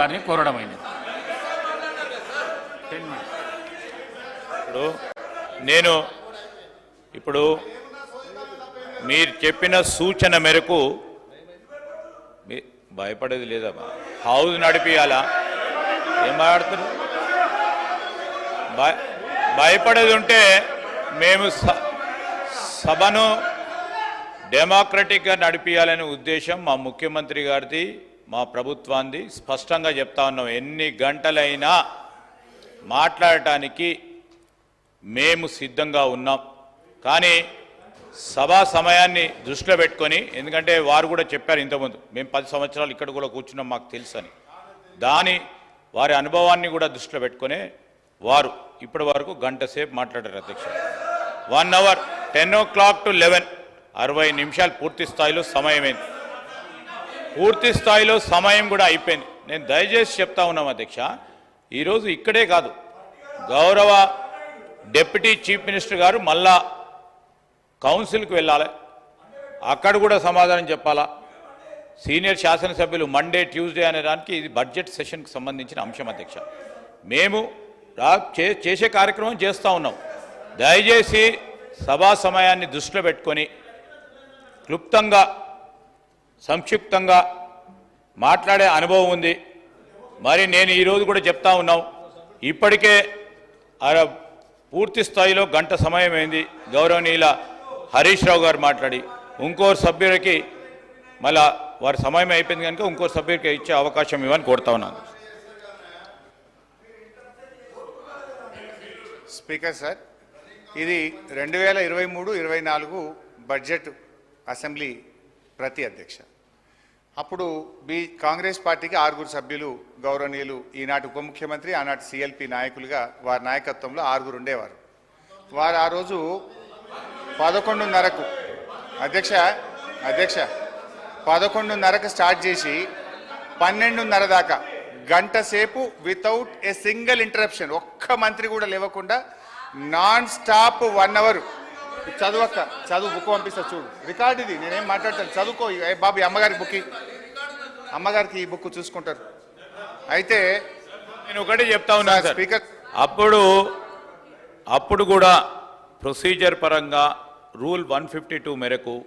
గారిని కోరడమైనది. ఇప్పుడు నేను ఇప్పుడు మీరు చెప్పిన సూచన మేరకు మీ- భయపడేది లేదమ్మా. హౌస్ నడిపియాలా? ఏం మాట్లాడుతున్నారు? భయ భయపడేది ఉంటే మేము స- సభను డెమోక్రటిక్గా నడిపించాలనే ఉద్దేశం మా ముఖ్యమంత్రి గారిది మా ప్రభుత్వాన్ని స్పష్టంగా చెప్తా ఉన్నాం. ఎన్ని గంటలైనా మాట్లాడటానికి మేము సిద్ధంగా ఉన్నాం. కానీ సభా సమయాన్ని దృష్టిలో పెట్టుకొని ఎందుకంటే వారు కూడా చెప్పారు ఇంతకుముందు మేము పది సంవత్సరాలు ఇక్కడ కూడా కూర్చున్నాం మాకు తెలుసని. అని దాని వారి అనుభవాన్ని కూడా దృష్టిలో పెట్టుకొని వారు ఇప్పటి వరకు గంట సేపు మాట్లాడారు అధ్యక్ష. One hour ten o'clock to eleven అరవై నిమిషాలు పూర్తి స్థాయిలో సమయమైంది. పూర్తి స్థాయిలో సమయం కూడా అయిపోయింది. నేను దయచేసి చెప్తా ఉన్నాం అధ్యక్ష. ఈరోజు ఇక్కడే కాదు. గౌరవ డిప్యూటీ చీఫ్ మినిస్టర్ గారు మళ్ళా కౌన్సిల్కి వెళ్ళాలి. అక్కడ కూడా సమాధానం చెప్పాలా? సీనియర్ శాసనసభ్యులు మండే ట్యూస్డే అనే దానికి ఇది బడ్జెట్ సెషన్కి సంబంధించిన అంశం అధ్యక్ష. మేము రా చే- చేసే కార్యక్రమం చేస్తూ ఉన్నాం. దయచేసి సభా సమయాన్ని దృష్టిలో పెట్టుకొని క్లుప్తంగా సంక్షిప్తంగా మాట్లాడే అనుభవం ఉంది. మరి నేను ఈరోజు కూడా చెప్తా ఉన్నాం. ఇప్పటికే పూర్తి స్థాయిలో గంట సమయం అయింది గౌరవనీయుల హరీష్ రావు గారు మాట్లాడి ఇంకోరు సభ్యులకి మళ్ళా వారి సమయం అయిపోయింది కనుక ఇంకో సభ్యులకి ఇచ్చే అవకాశం ఇవ్వని కోరుతా ఉన్నాను. స్పీకర్ సార్ ఇది రెండు వేల ఇరవై మూడు ఇరవై నాలుగు బడ్జెట్ అసెంబ్లీ ప్రతి అధ్యక్ష. అప్పుడు బి కాంగ్రెస్ పార్టీకి ఆరుగురు సభ్యులు గౌరవనీయులు ఈనాటి ఉప ముఖ్యమంత్రి ఆనాటి సిఎల్పి నాయకులుగా వారి నాయకత్వంలో ఆరుగురు ఉండేవారు. వారు ఆ రోజు పదకొండున్నరకు అధ్యక్ష అధ్యక్ష పదకొండున్నరకు స్టార్ట్ చేసి పన్నెండున్నర దాకా గంట సేపు వితౌట్ ఏ సింగిల్ ఇంటరప్షన్ ఒక్క మంత్రి కూడా లేవకుండా నాన్ స్టాప్ వన్ అవర్ చదువక్క చదువు బుక్ పంపిస్తా చూడు. రికార్డ్ ఇది నేనేం మాట్లాడతాను. చదువుకో బాబు అమ్మగారి బుక్. అమ్మగారికి ఈ బుక్ చూసుకుంటారు. అయితే నేను ఒకటి చెప్తా ఉన్నాను సార్. స్పీకర్. అప్పుడు అప్పుడు కూడా ప్రొసీజర్ పరంగా రూల్ వన్ ఫిఫ్టీ టూ మేరకు